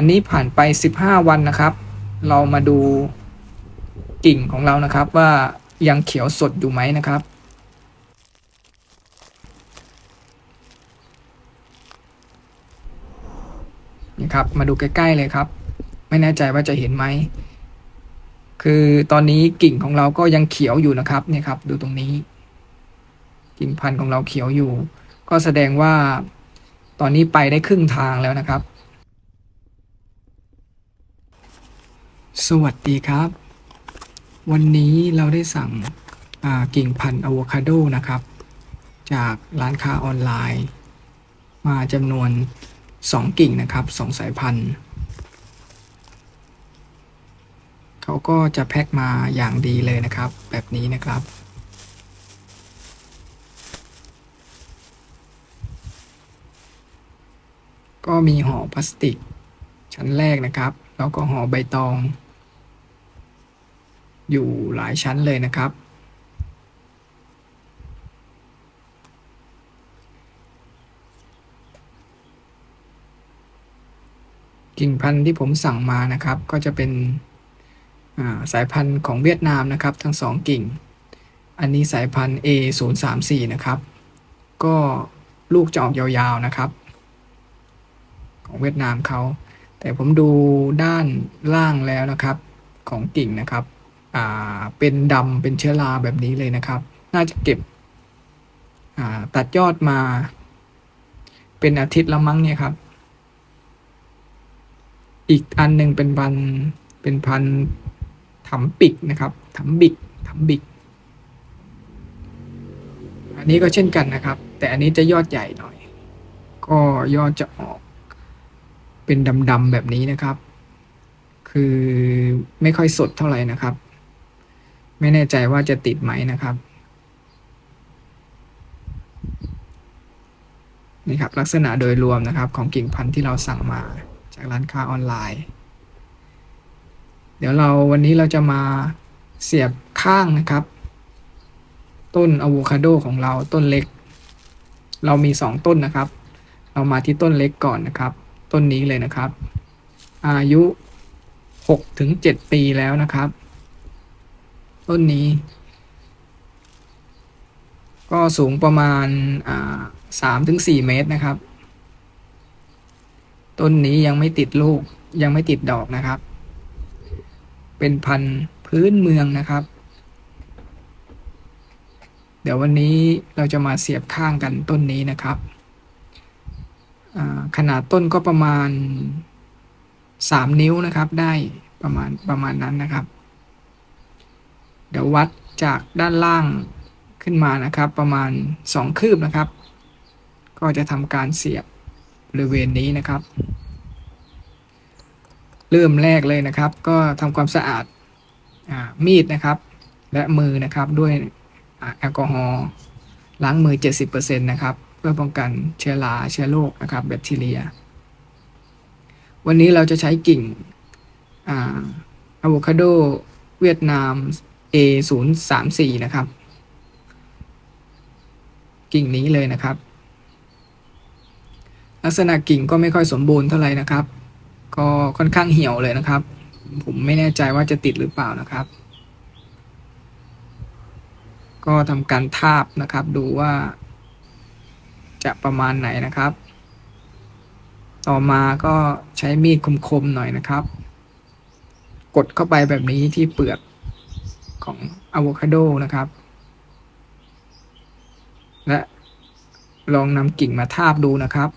อันนี้ผ่านไป 15 วันนะครับ เรามาดูกิ่งของเรานะครับว่ายังเขียวสดอยู่ไหมนะครับนี่ครับ มาดูใกล้ๆเลยครับ ไม่แน่ใจว่าจะเห็นไหม คือตอนนี้กิ่งของเราก็ยังเขียวอยู่นะครับเนี่ยครับ ดูตรงนี้ กิ่งพันธุ์ของเราเขียวอยู่ ก็แสดงว่าตอนนี้ไปได้ครึ่งทางแล้วนะครับ สวัสดีครับ วันนี้เราได้สั่งกิ่งพันธุ์อะโวคาโดนะครับ จากร้านค้าออนไลน์ มาจำนวน 2 กิ่งนะครับ 2 สายพันธุ์ เขาก็จะแพ็คมาอย่างดีเลยนะครับ แบบนี้นะครับก็มีห่อพลาสติกชั้นแรกนะครับ แล้วก็ห่อใบตอง อยู่หลายชั้นเลยนะครับ กิ่งพันธุ์ที่ผมสั่งมานะครับ ก็จะเป็นาสายพันธุ์ของเวียดนามนะครับ ทั้งสองกิ่ง อันนี้สายพันธุ์ A 0 3 4 นะครับ ก็ลูกจะออกยาวๆนะครับ ของเวียดนามเขาแต่ผมดูด้านล่างแล้วนะครับของกิ่งนะครับ เป็นดำเป็นเชื้อราแบบนี้เลยนะครับ น่าจะเก็บอ่าตัดยอดมา เป็นอาทิตย์ละมั้งเนี่ยครับ อีกอันหนึ่งเป็นพันเป็นพันถำปิกนะครับถำบิกถำบิก อันนี้ก็เช่นกันนะครับ แต่อันนี้จะยอดใหญ่หน่อย ก็ยอดจะออกเป็นดำๆแบบนี้นะครับ คือไม่ค่อยสดเท่าไหร่นะครับ ไม่แน่ใจว่าจะติดไหมนะครับนี่ครับลักษณะโดยรวมนะครับของกิ่งพันธุ์ที่เราสั่งมาจากร้านค้าออนไลน์ เดี๋ยวเราวันนี้เราจะมาเสียบข้างนะครับ ต้นอะโวคาโดของเราต้นเล็ก เรามีสองต้นนะครับ เรามาที่ต้นเล็กก่อนนะครับ ต้นนี้เลยนะครับ อายุหกถึงเจ็ดปีแล้วนะครับ ต้นนี้ ก็สูงประมาณสามถึงสี่เมตรนะครับ ต้นนี้ยังไม่ติดลูกยังไม่ติดดอกนะครับ เป็นพันธุ์พื้นเมืองนะครับ เดี๋ยววันนี้เราจะมาเสียบข้างกันต้นนี้นะครับขนาดต้นก็ประมาณ 3 นิ้วนะครับ ได้ประมาณประมาณนั้นนะครับ เดี๋ยววัดจากด้านล่างขึ้นมานะครับ ประมาณ 2 คืบนะครับ ก็จะทำการเสียบบริเวณนี้นะครับ เริ่มแรกเลยนะครับ ก็ทำความสะอาดอามีดนะครับ และมือนะครับด้วยอแอลกอฮอล์ล้างมือ 70%นะครับ เพื่อป้องกันเชื้อราเชื้อโรคนะครับแบคทีเรีย วันนี้เราจะใช้กิ่งอะโวคาโดเวียดนาม A 0 3 4 นะครับ กิ่งนี้เลยนะครับ ลักษณะกิ่งก็ไม่ค่อยสมบูรณ์เท่าไหร่นะครับ ก็ค่อนข้างเหี่ยวเลยนะครับ ผมไม่แน่ใจว่าจะติดหรือเปล่านะครับ ก็ทำการทาบนะครับดูว่า จะประมาณไหนนะครับ ต่อมาก็ใช้มีดคมๆหน่อยนะครับ กดเข้าไปแบบนี้ที่เปลือก ของอะโวคาโดนะครับ และลองนำกิ่งมาทาบดูนะครับ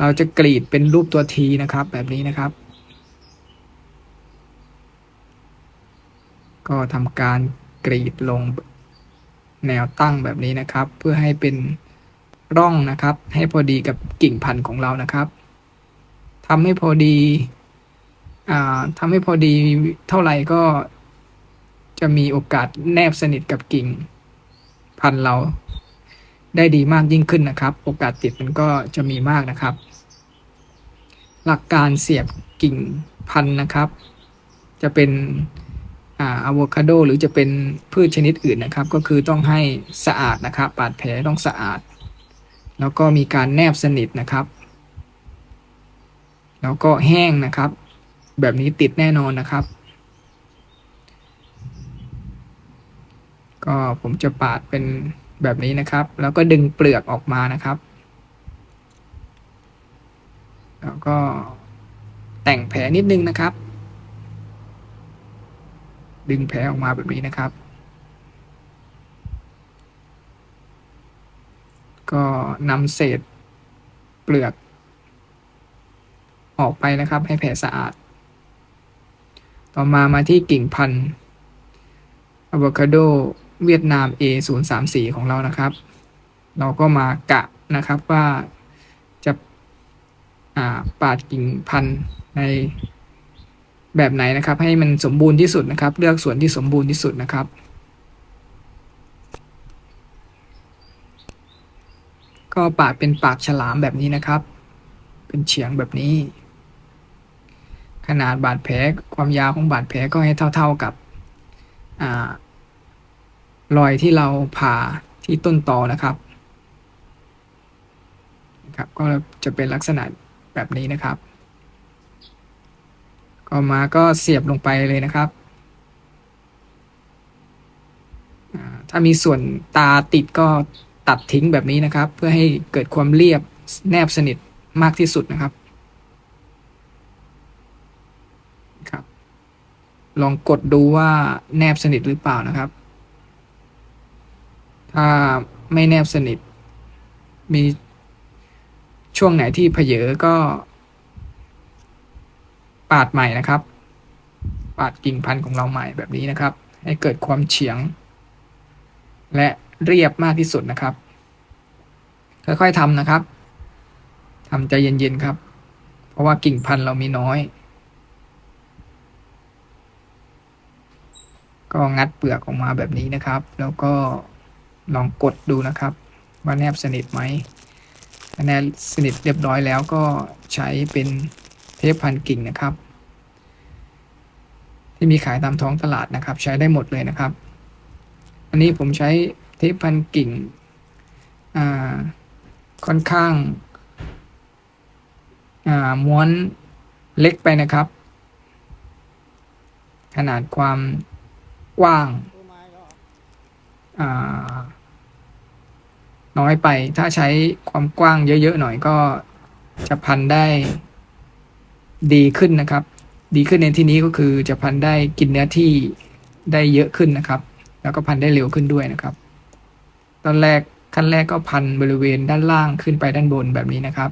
เราจะกรีดเป็นรูปตัวทีนะครับ แบบนี้นะครับ ก็ทำการกรีดลงแนวตั้งแบบนี้นะครับ เพื่อให้เป็นร่องนะครับ ให้พอดีกับกิ่งพันธุ์ของเรานะครับทำให้พอดีอทำให้พอดีเท่าไหร่ก็ จะมีโอกาสแนบสนิทกับกิ่ง พันธุ์เราได้ดีมากยิ่งขึ้นนะครับ โอกาสติดมันก็จะมีมากนะครับ หลักการเสียบกิ่งพันธุ์นะครับ จะเป็นอาอะโวคาโดหรือจะเป็นพืชชนิดอื่นนะครับ ก็คือต้องให้สะอาดนะครับบาดแผลต้องสะอาด แล้วก็มีการแนบสนิทนะครับ แล้วก็แห้งนะครับ แบบนี้ติดแน่นอนนะครับ ก็ผมจะปาดเป็นแบบนี้นะครับ แล้วก็ดึงเปลือกออกมานะครับ แล้วก็แต่งแผลนิดนึงนะครับ ดึงแผลออกมาแบบนี้นะครับ ก็นำเศษเปลือกออกไปนะครับ ให้แผลสะอาด ต่อมามาที่กิ่งพันธุ์อะโวคาโด เวียดนาม A034 ของเรานะครับ เราก็มากะนะครับว่าจะาปาดกิ่งพันธุ์ในแบบไหนนะครับ ให้มันสมบูรณ์ที่สุดนะครับ เลือกส่วนที่สมบูรณ์ที่สุดนะครับ ก็ปาดเป็นปากฉลามแบบนี้นะครับ เป็นเฉียงแบบนี้ ขนาดบาดแผลความยาวของบาดแผลก็ให้เท่า ๆกับอ่า รอยที่เราผ่าที่ต้นตอนะครับนะครับ ก็จะเป็นลักษณะแบบนี้นะครับ ก็มาก็เสียบลงไปเลยนะครับ ถ้ามีส่วนตาติดก็ตัดทิ้งแบบนี้นะครับ เพื่อให้เกิดความเรียบแนบสนิทมากที่สุดนะครับครับ ลองกดดูว่าแนบสนิทหรือเปล่านะครับ ถ้าไม่แนบสนิท มีช่วงไหนที่เผยอก็ ปาดใหม่นะครับ ปาดกิ่งพันธุ์ของเราใหม่แบบนี้นะครับ ให้เกิดความเฉียง และเรียบมากที่สุดนะครับ ค่อยๆทำนะครับทำใจเย็นๆครับ เพราะว่ากิ่งพันธุ์เรามีน้อย ก็งัดเปลือกออกมาแบบนี้นะครับ แล้วก็ ลองกดดูนะครับว่าแนบสนิทไหมถ้าแนบสนิทเรียบร้อยแล้วก็ใช้เป็นเทปพันกิ่งนะครับ ที่มีขายตามท้องตลาดนะครับ ใช้ได้หมดเลยนะครับ อันนี้ผมใช้เทปพันกิ่งค่อนข้างาม้วนเล็กไปนะครับ ขนาดความกว้างา น้อยไป ถ้าใช้ความกว้างเยอะๆหน่อยก็จะพันได้ดีขึ้นนะครับ ดีขึ้นในที่นี้ก็คือจะพันได้กินเนื้อที่ได้เยอะขึ้นนะครับ แล้วก็พันได้เร็วขึ้นด้วยนะครับ ตอนแรกขั้นแรกก็พันบริเวณด้านล่างขึ้นไปด้านบนแบบนี้นะครับ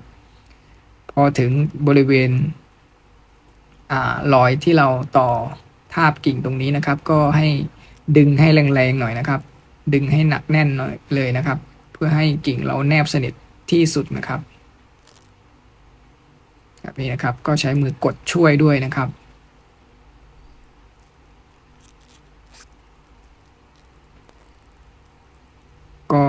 พอถึงบริเวณอรอยที่เราต่อทาบกิ่งตรงนี้นะครับ ก็ให้ดึงให้แรงๆหน่อยนะครับ ดึงให้หนักแน่นหน่อยเลยนะครับ พื่อให้กิ่งเราแนบสนิทที่สุดนะครับแบบนี้นะครับก็ใช้มือกดช่วยด้วยนะครับ ก็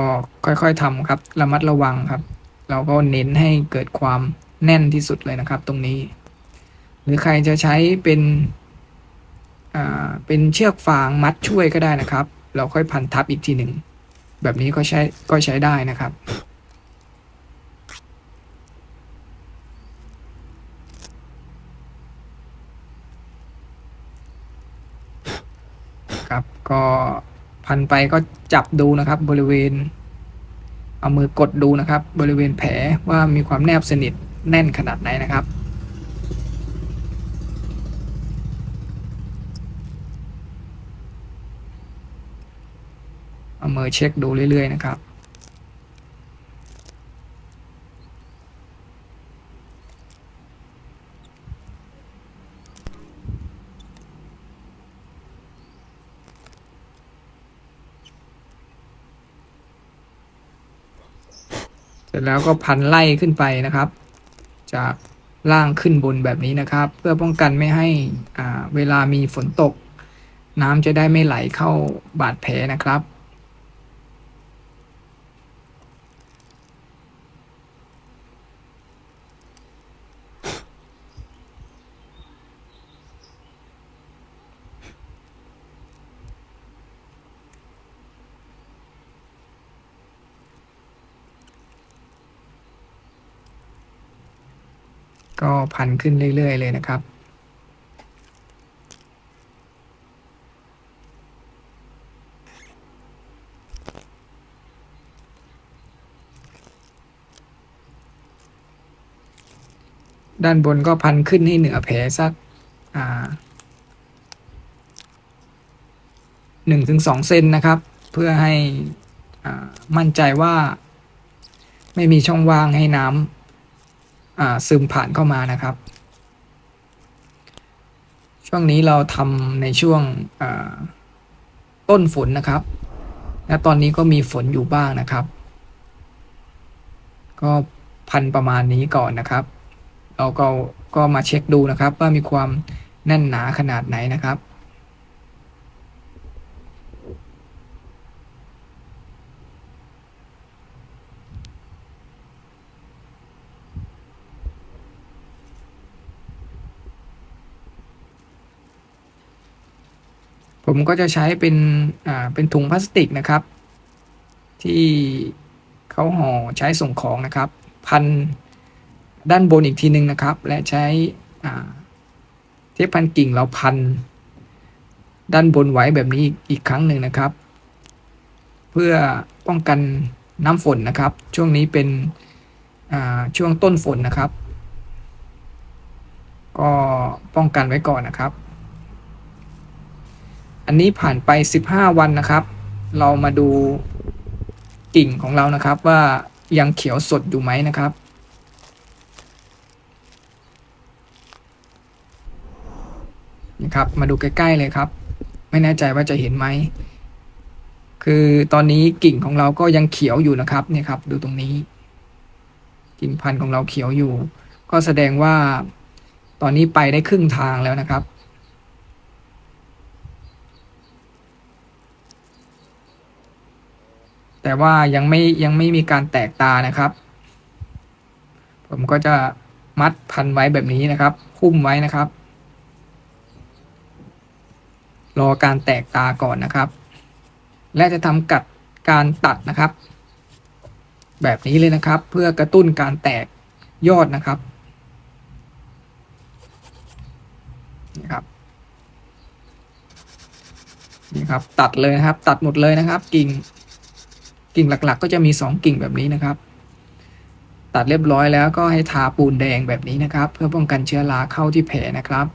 ค่อยๆทำครับระมัดระวังครับ เราก็เน้นให้เกิดความแน่นที่สุดเลยนะครับ ตรงนี้ หรือใครจะใช้เป็นอ่าเป็นเชือกฟางมัดช่วยก็ได้นะครับ เราค่อยพันทับอีกทีหนึ่ง แบบนี้ก็ใช้ก็ใช้ได้นะครับ ครับก็พันไปก็จับดูนะครับบริเวณ เอามือกดดูนะครับ บริเวณแผลว่ามีความแนบสนิทแน่นขนาดไหนนะครับ เอามือเช็คดูเรื่อย ๆ นะครับ เสร็จแล้วก็พันไล่ขึ้นไปนะครับ จากล่างขึ้นบนแบบนี้นะครับ เพื่อป้องกันไม่ให้เวลามีฝนตก น้ำจะได้ไม่ไหลเข้าบาดแผลนะครับ ก็พันขึ้นเรื่อย ๆ เลยนะครับ ด้านบนก็พันขึ้นให้เหนือแผลสักหนึ่งถึงสองเซนนะครับ เพื่อให้มั่นใจว่าไม่มีช่องว่างให้น้ำ ซึมผ่านเข้ามานะครับ ช่วงนี้เราทำในช่วงต้นฝนนะครับ และตอนนี้ก็มีฝนอยู่บ้างนะครับ ก็พันประมาณนี้ก่อนนะครับ เราก็ก็มาเช็คดูนะครับ ว่ามีความแน่นหนาขนาดไหนนะครับ ผมก็จะใช้เป็นอ่าเป็นถุงพลาสติกนะครับ ที่เขาห่อใช้ส่งของนะครับ พันด้านบนอีกทีหนึ่งนะครับ และใช้เทปพันกิ่งเราพัน ด้านบนไว้แบบนี้อีกครั้งหนึ่งนะครับ เพื่อป้องกันน้ำฝนนะครับ ช่วงนี้เป็นช่วงต้นฝนนะครับ ก็ป้องกันไว้ก่อนนะครับ อันนี้ผ่านไป 15 วันนะครับ เรามาดูกิ่งของเรานะครับว่ายังเขียวสดอยู่ไหมนะครับนี่ครับ มาดูใกล้ๆเลยครับ ไม่แน่ใจว่าจะเห็นไหม คือตอนนี้กิ่งของเราก็ยังเขียวอยู่นะครับเนี่ยครับ ดูตรงนี้ กิ่งพันธุ์ของเราเขียวอยู่ ก็แสดงว่าตอนนี้ไปได้ครึ่งทางแล้วนะครับ แต่ว่ายังไม่ยังไม่มีการแตกตานะครับ ผมก็จะมัดพันไว้แบบนี้นะครับหุ้มไว้นะครับ รอการแตกตาก่อนนะครับ และจะทำกัดการตัดนะครับ แบบนี้เลยนะครับ เพื่อกระตุ้นการแตกยอดนะครับนี่ครับนี่ครับ ตัดเลยนะครับ ตัดหมดเลยนะครับ กิ่ง กิ่งหลักๆ ก็จะมี 2 กิ่งแบบนี้นะครับ ตัดเรียบร้อยแล้วก็ให้ทาปูนแดงแบบนี้นะครับ เพื่อป้องกันเชื้อราเข้าที่แผลนะครับ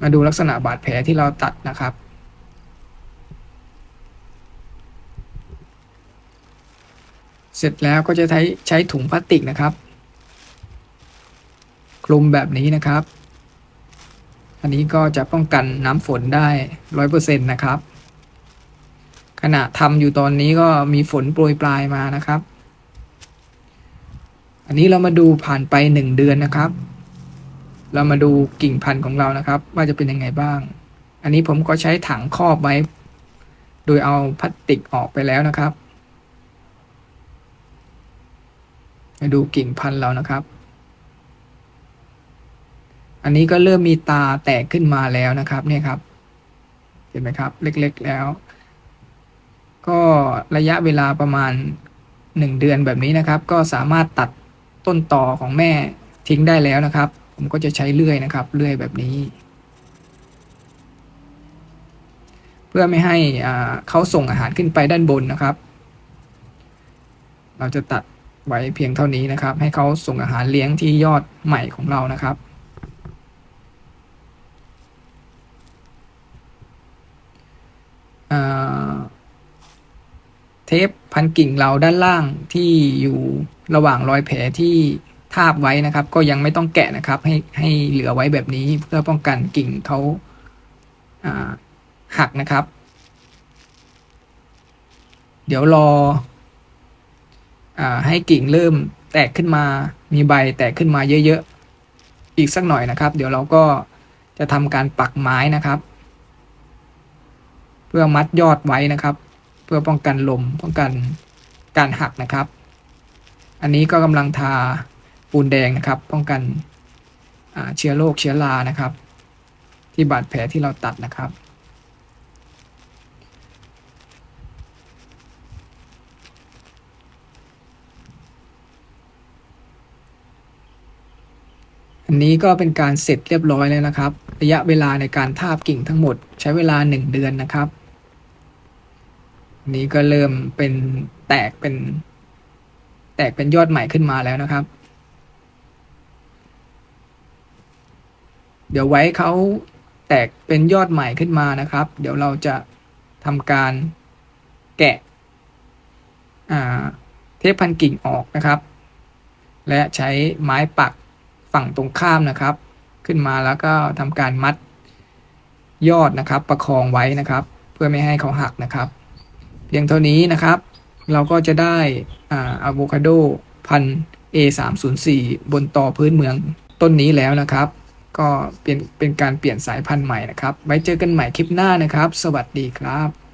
มาดูลักษณะบาดแผลที่เราตัดนะครับเสร็จแล้วก็จะใช้ใช้ถุงพลาสติกนะครับ คลุมแบบนี้นะครับ อันนี้ก็จะป้องกันน้ำฝนได้ร้อยเปอร์เซ็นต์นะครับ ขณะทำอยู่ตอนนี้ก็มีฝนโปรยปลายมานะครับ อันนี้เรามาดูผ่านไปหนึ่งเดือนนะครับ เรามาดูกิ่งพันธุ์ของเรานะครับ ว่าจะเป็นยังไงบ้าง อันนี้ผมก็ใช้ถังครอบไว้ โดยเอาพลาสติกออกไปแล้วนะครับมาดูกิ่งพันธุ์เรานะครับ อันนี้ก็เริ่มมีตาแตกขึ้นมาแล้วนะครับเนี่ยครับ เห็นไหมครับ เล็กๆแล้ว ก็ระยะเวลาประมาณหนึ่งเดือนแบบนี้นะครับ ก็สามารถตัดต้นต่อของแม่ทิ้งได้แล้วนะครับ ผมก็จะใช้เลื่อยนะครับเลื่อยแบบนี้ เพื่อไม่ให้อ่าเขาส่งอาหารขึ้นไปด้านบนนะครับ เราจะตัดไว้เพียงเท่านี้นะครับ ให้เขาส่งอาหารเลี้ยงที่ยอดใหม่ของเรานะครับ อ่า เทปพันกิ่งเราด้านล่างที่อยู่ระหว่างรอยแผลที่ทาบไว้นะครับ ก็ยังไม่ต้องแกะนะครับ ให้ให้เหลือไว้แบบนี้เพื่อป้องกันกิ่งเขาาหักนะครับ เดี๋ยวรออให้กิ่งเริ่มแตกขึ้นมา มีใบแตกขึ้นมาเยอะๆ อีกสักหน่อยนะครับ เดี๋ยวเราก็จะทำการปักไม้นะครับ เพื่อมัดยอดไว้นะครับ เพื่อป้องกันลมป้องกันการหักนะครับ อันนี้ก็กำลังทาปูนแดงนะครับ ป้องกันเชื้อโรคเชื้อรานะครับ ที่บาดแผลที่เราตัดนะครับอันนี้ก็เป็นการเสร็จเรียบร้อยแล้วนะครับ ระยะเวลาในการทาบกิ่งทั้งหมดใช้เวลา 1 เดือนนะครับ นี้ก็เริ่มเป็นแตกเป็น แตกเป็นยอดใหม่ขึ้นมาแล้วนะครับ เดี๋ยวไว้เขาแตกเป็นยอดใหม่ขึ้นมานะครับ เดี๋ยวเราจะทำการแกะเทปพันกิ่งออกนะครับ และใช้ไม้ปักฝั่งตรงข้ามนะครับ ขึ้นมาแล้วก็ทำการมัดยอดนะครับ ประคองไว้นะครับ เพื่อไม่ให้เขาหักนะครับ เพียงเท่านี้นะครับ เราก็จะได้อาอะโวคาโดพัน A304 บนต่อพื้นเมืองต้นนี้แล้วนะครับ ก็เป็นเป็นการเปลี่ยนสายพันธุ์ใหม่นะครับ ไว้เจอกันใหม่คลิปหน้านะครับ สวัสดีครับ